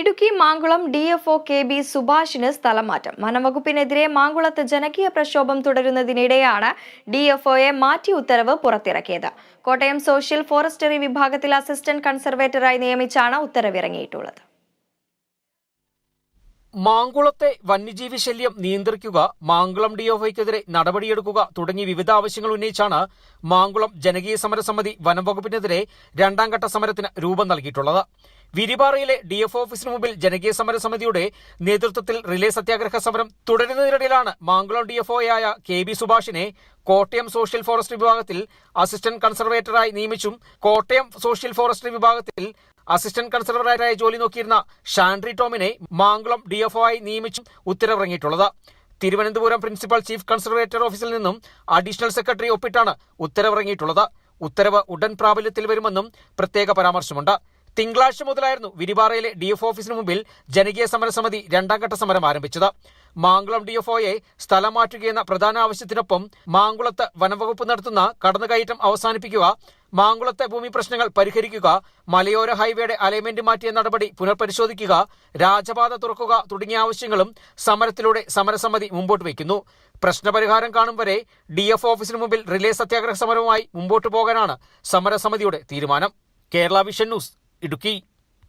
Idukki Mankulam D F O K B സുഭാഷിന് സ്ഥലമാറ്റം. വനംവകുപ്പിനെതിരെ മാങ്കുളത്ത് ജനകീയ പ്രക്ഷോഭം തുടരുന്നതിനിടെയാണ് ഡി എഫ് ഒയെ മാറ്റി ഉത്തരവ് പുറത്തിറക്കിയത്. കോട്ടയം സോഷ്യൽ ഫോറസ്റ്ററി വിഭാഗത്തിൽ അസിസ്റ്റന്റ് കൺസർവേറ്ററായി നിയമിച്ചാണ് ഉത്തരവിറങ്ങിയിട്ടുള്ളത്. മാങ്കുളത്തെ വന്യജീവി ശല്യം നിയന്ത്രിക്കുക മാങ്കുളം ഡിഒവൈക്കെതിരെ നടപടിയെടുക്കുക തുടങ്ങി വിവിധ ആവശ്യങ്ങൾ ഉന്നയിച്ചാണ് മാങ്കുളം ജനകീയ സമരസമിതി വനംവകുപ്പിനെതിരെ രണ്ടാം ഘട്ട സമരത്തിന് രൂപം നൽകിയിട്ടുള്ളത്. വിരിപാറയിലെ ഡിഎഫ് ഓഫീസിന് മുമ്പിൽ ജനകീയ സമരസമിതിയുടെ നേതൃത്വത്തിൽ റിലേ സത്യാഗ്രഹ സമരം തുടരുന്നതിനിടയിലാണ് മാങ്കുളം ഡിഎഫ്ഒയായ എഫ് ഒയായ കെ ബി സുഭാഷിനെ കോട്ടയം സോഷ്യൽ ഫോറസ്റ്റ് വിഭാഗത്തിൽ അസിസ്റ്റന്റ് കൺസർവേറ്ററായി നിയമിച്ചും കോട്ടയം സോഷ്യൽ ഫോറസ്റ്റ് വിഭാഗത്തിൽ അസിസ്റ്റന്റ് കൺസർവേറ്ററായി ജോലി നോക്കിയിരുന്ന ഷാൻഡ്രി ടോമിനെ മാങ്കുളം ഡി എഫ് ആയി നിയമിച്ചും ഉത്തരവിറങ്ങിയിട്ടുള്ളത്. തിരുവനന്തപുരം പ്രിൻസിപ്പൽ ചീഫ് കൺസർവേറ്റർ ഓഫീസിൽ നിന്നും അഡീഷണൽ സെക്രട്ടറി ഒപ്പിട്ടാണ് ഉത്തരവിറങ്ങിയിട്ടുള്ളത്. ഉത്തരവ് ഉടൻ പ്രാബല്യത്തിൽ വരുമെന്നും പ്രത്യേക പരാമർശമുണ്ട്. തിങ്കളാഴ്ച മുതലായിരുന്നു വിരിപാറയിലെ ഡി എഫ് ഓഫീസിന് മുമ്പിൽ ജനകീയ സമരസമിതി രണ്ടാം ഘട്ട സമരം ആരംഭിച്ചത്. മാങ്കുളം ഡി എഫ് ഒയെ സ്ഥലം മാറ്റുകയെന്ന പ്രധാന ആവശ്യത്തിനൊപ്പം മാങ്കുളത്ത് വനംവകുപ്പ് നടത്തുന്ന കടന്നുകയറ്റം അവസാനിപ്പിക്കുക മാങ്കുളത്തെ ഭൂമി പ്രശ്നങ്ങൾ പരിഹരിക്കുക മലയോര ഹൈവേയുടെ അലൈൻമെന്റ് മാറ്റിയ നടപടി പുനർപരിശോധിക്കുക രാജപാത തുറക്കുക തുടങ്ങിയ ആവശ്യങ്ങളും സമരത്തിലൂടെ സമരസമിതി മുമ്പോട്ട് വയ്ക്കുന്നു. പ്രശ്നപരിഹാരം കാണും വരെ ഡി എഫ് ഓഫീസിന് മുമ്പിൽ റിലേ സത്യാഗ്രഹ സമരവുമായി മുമ്പോട്ട് പോകാനാണ് സമരസമിതിയുടെ തീരുമാനം. Kerala vision news Idukki